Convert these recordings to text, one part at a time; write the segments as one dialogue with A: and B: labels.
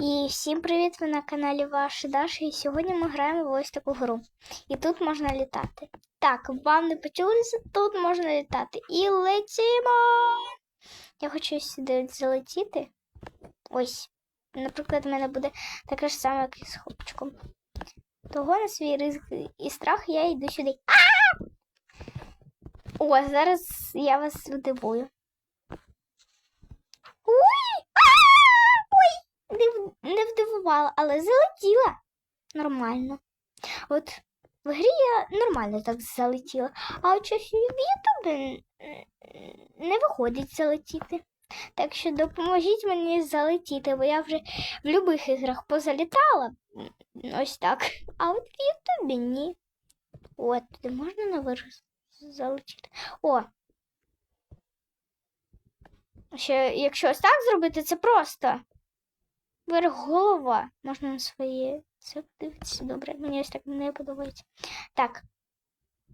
A: І всім привіт! Ви на каналі Ваша Даша. І сьогодні ми граємо в ось таку гру. І тут можна літати. Так, вам не почулося, тут можна літати. І летімо! Я хочу сюди залетіти. Ось. Наприклад, в мене буде таке ж саме, як і з хлопчиком. Того на свій ризик і страх я йду сюди. А! О, зараз я вас здивую. Ой! А! Ой! Не, в- не вдивувала, але залетіла. Нормально. От в грі я нормально так залетіла, а от щось в Ютубі не виходить залетіти. Так що допоможіть мені залетіти, бо я вже в будь-яких іграх позалітала. Ось так. А от в Ютубі ні. От, туди можна наверх залетіти. О. Ще, якщо ось так зробити, це просто. Верх голова. Можна на своє. Це подивитися добре. Мені ось так не подобається. Так.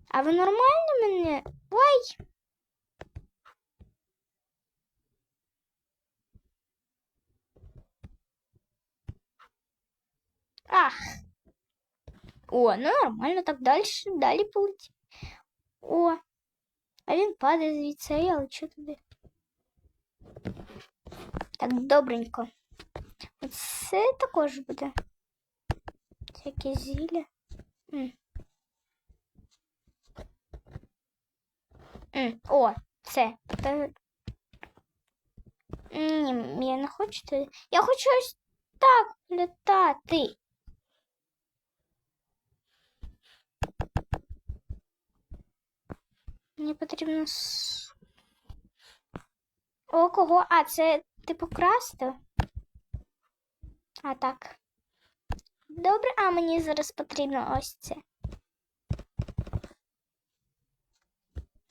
A: А ви нормально мене? Ой! Ах. О, ну нормально, так далі, далі полетів. О, а він падає звідси, а я лечу туди. Так, добренько. Це також буде. Всякі зілля. М. М, О, це. Ні, я не хочу. Я хочу ось так літати. Мені потрібно. О, кого? А, це типу красти? А так. Добре, а мені зараз потрібно ось це.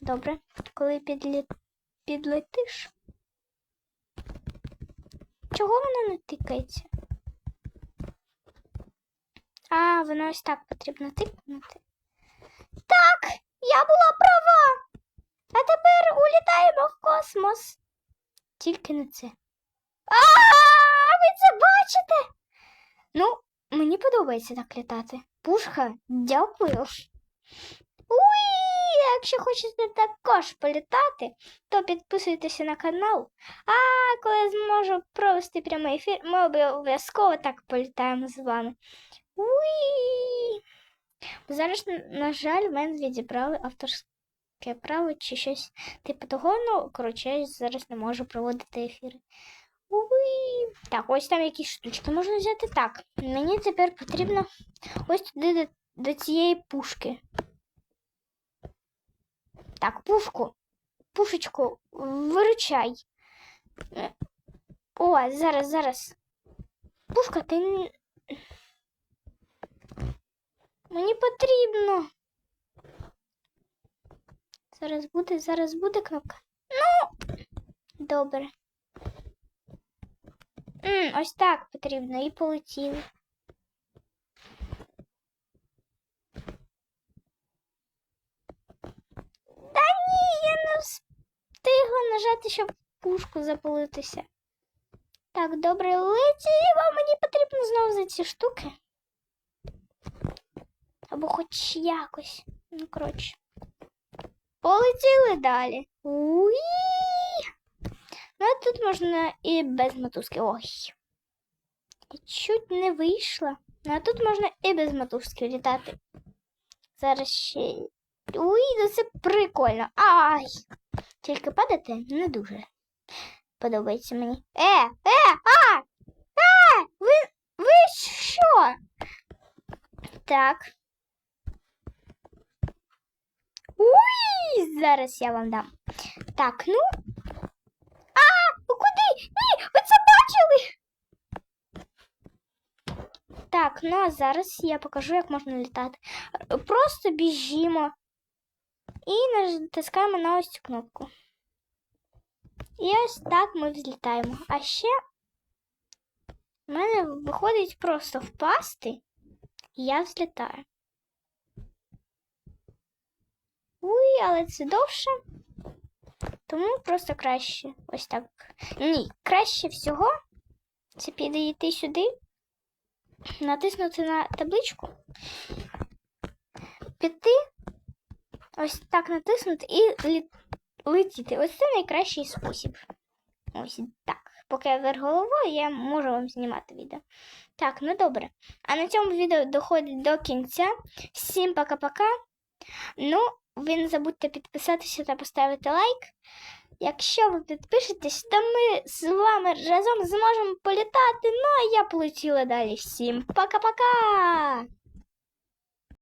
A: Добре, коли підлі... підлетиш. Чого воно не тикається? А, воно ось так потрібно тикнути. Так, я була права. А тепер улітаємо в космос. Тільки не це. А, ви це бачите? Ну, мені подобається так літати. Пушка, дякую. Уй, якщо хочете також політати, то підписуйтеся на канал. А коли зможу провести прямий ефір, ми обов'язково так політаємо з вами. Уй. Зараз, на- жаль, мене відібрали авторське право чи щось типу того. Ну, коротше, я зараз не можу проводити ефіри. Так, ось там якісь штучки можна взяти. Так, мені тепер потрібно ось туди до, до цієї пушки. Так, пушку. Пушечку, виручай. Е, О, зараз, зараз. Пушка, ти. Мені потрібно. Зараз буде, зараз буде кнопка. Ну, добре. М, ось так потрібно і полетіли. Та ні, я не встигла нажати, щоб пушку запалитися. Так, добре, летіла, мені потрібно знову за ці штуки. Або хоч якось. Ну, коротше. Полетіли далі. Уї! Ну, а тут можна і без мотузки. Ой. Чуть не вийшла. Ну, а тут можна і без мотузки літати. Зараз ще. Уй, ну це прикольно. Ай! Тільки падати не дуже подобається мені. Е, е, а! Е! Ви, ви що? Так. Уй! Зараз я вам дам. Так, ну. А, ви куди? Ні, ви це бачили? Так, ну а зараз я покажу, як можна літати. Просто біжімо і натискаємо на ось цю кнопку. І ось так ми взлітаємо. А ще в мене виходить просто впасти, і я взлітаю. Уй, але це довше. Тому просто краще ось так. Ні, краще всього Це підійти сюди, натиснути на табличку, піти, ось так натиснути і летіти. Ось це найкращий спосіб. Ось так. Поки я вверх головою, я можу вам знімати відео. Так, ну добре. А на цьому відео доходить до кінця. Всім пока-пока. Ну, ви не забудьте підписатися та поставити лайк. Якщо ви підпишетесь, то ми з вами разом зможемо політати. Ну а я полетіла далі. Всім пока-пока!